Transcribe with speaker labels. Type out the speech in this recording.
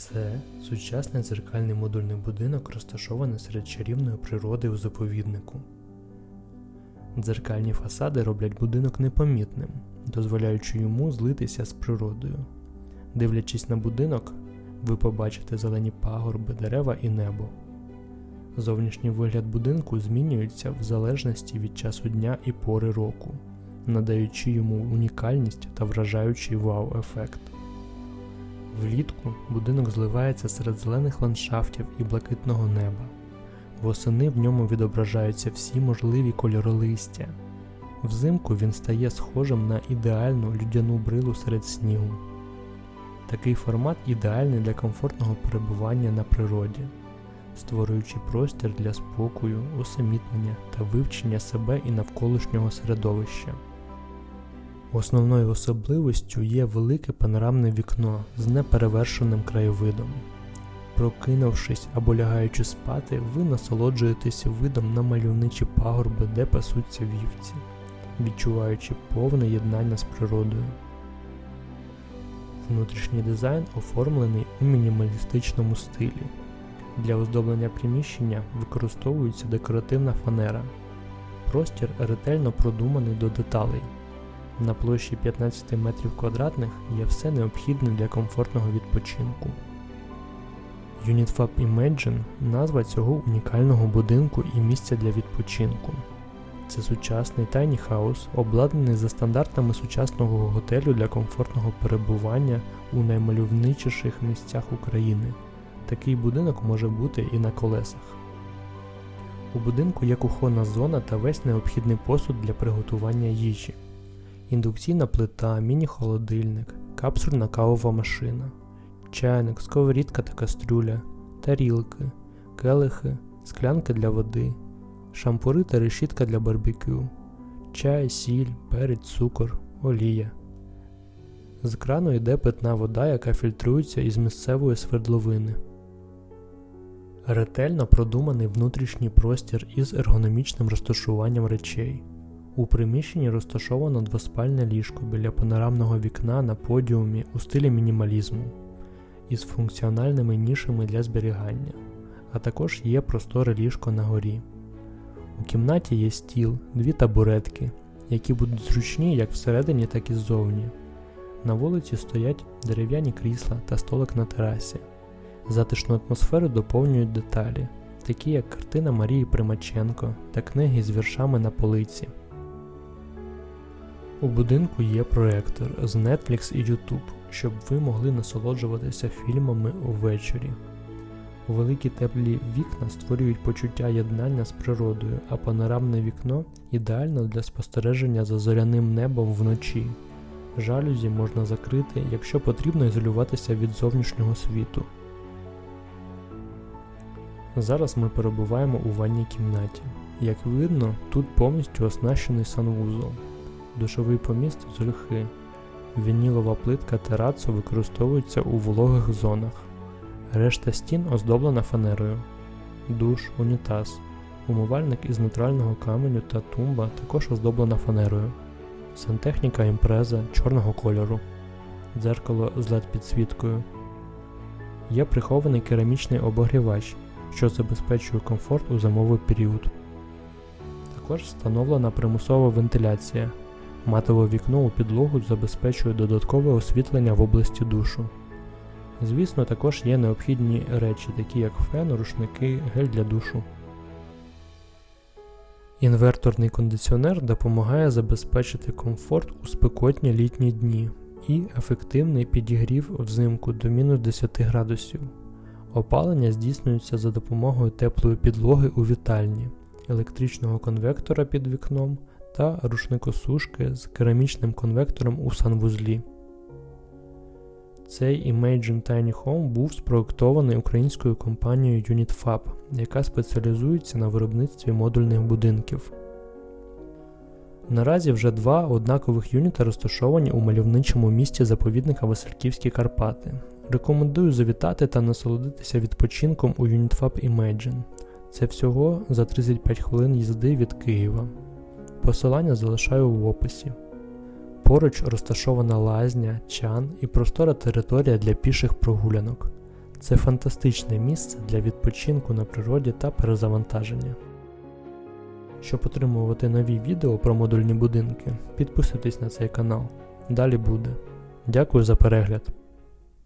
Speaker 1: Це сучасний дзеркальний модульний будинок, розташований серед чарівної природи у заповіднику. Дзеркальні фасади роблять будинок непомітним, дозволяючи йому злитися з природою. Дивлячись на будинок, ви побачите зелені пагорби, дерева і небо. Зовнішній вигляд будинку змінюється в залежності від часу дня і пори року, надаючи йому унікальність та вражаючий вау-ефект. Влітку будинок зливається серед зелених ландшафтів і блакитного неба. Восени в ньому відображаються всі можливі кольори листя. Взимку він стає схожим на ідеальну людяну брилу серед снігу. Такий формат ідеальний для комфортного перебування на природі, створюючи простір для спокою, усамітнення та вивчення себе і навколишнього середовища. Основною особливістю є велике панорамне вікно з неперевершеним краєвидом. Прокинувшись або лягаючи спати, ви насолоджуєтесь видом на мальовничі пагорби, де пасуться вівці, відчуваючи повне єднання з природою. Внутрішній дизайн оформлений у мінімалістичному стилі. Для оздоблення приміщення використовується декоративна фанера. Простір ретельно продуманий до деталей. На площі 15 метрів квадратних є все необхідне для комфортного відпочинку. UnitFab Imagine назва цього унікального будинку і місця для відпочинку. Це сучасний тайні хаус, обладнаний за стандартами сучасного готелю для комфортного перебування у наймальовничіших місцях України. Такий будинок може бути і на колесах. У будинку є кухонна зона та весь необхідний посуд для приготування їжі індукційна плита, міні-холодильник, капсульна кавова машина, чайник, сковорідка та кастрюля, тарілки, келихи, склянки для води, шампури та решітка для барбекю, чай, сіль, перець, цукор, олія. З крану йде питна вода, яка фільтрується із місцевої свердловини. Ретельно продуманий внутрішній простір із ергономічним розташуванням речей. У приміщенні розташовано двоспальне ліжко біля панорамного вікна на подіумі у стилі мінімалізму із функціональними нішами для зберігання, а також є просторе ліжко на горі. У кімнаті є стіл, дві табуретки, які будуть зручні як всередині, так і ззовні. На вулиці стоять дерев'яні крісла та столик на терасі. Затишну атмосферу доповнюють деталі, такі як картина Марії Примаченко та книги з віршами на полиці. У будинку є проектор з Netflix і YouTube, щоб ви могли насолоджуватися фільмами увечері. Великі теплі вікна створюють почуття єднання з природою, а панорамне вікно ідеально для спостереження за зоряним небом вночі. Жалюзі можна закрити, якщо потрібно ізолюватися від зовнішнього світу. Зараз ми перебуваємо у ванній кімнаті. Як видно, тут повністю оснащений санвузол душовий поміст з ольхи. Вінілова плитка терацу використовується у вологих зонах. Решта стін оздоблена фанерою. Душ, унітаз, умивальник із нейтрального каменю та тумба також оздоблена фанерою. Сантехніка імпреза чорного кольору, дзеркало з led підсвіткою. Є прихований керамічний обогрівач, що забезпечує комфорт у зимовий період. Також встановлена примусова вентиляція. Матове вікно у підлогу забезпечує додаткове освітлення в області душу. Звісно, також є необхідні речі, такі як фен, рушники, гель для душу. Інверторний кондиціонер допомагає забезпечити комфорт у спекотні літні дні і ефективний підігрів взимку до мінус 10 градусів. Опалення здійснюється за допомогою теплої підлоги у вітальні, електричного конвектора під вікном та рушникосушки з керамічним конвектором у санвузлі. Цей Imagine Tiny Home був спроектований українською компанією UnitFab, яка спеціалізується на виробництві модульних будинків. Наразі вже два однакових юніта розташовані у мальовничому місті заповідника Васильківські Карпати. Рекомендую завітати та насолодитися відпочинком у UnitFab Imagine. Це всього за 35 хвилин їзди від Києва. Посилання залишаю в описі. Поруч розташована лазня, чан і простора територія для піших прогулянок. Це фантастичне місце для відпочинку на природі та перезавантаження. Щоб отримувати нові відео про модульні будинки, підписуйтесь на цей канал. Далі буде. Дякую за перегляд.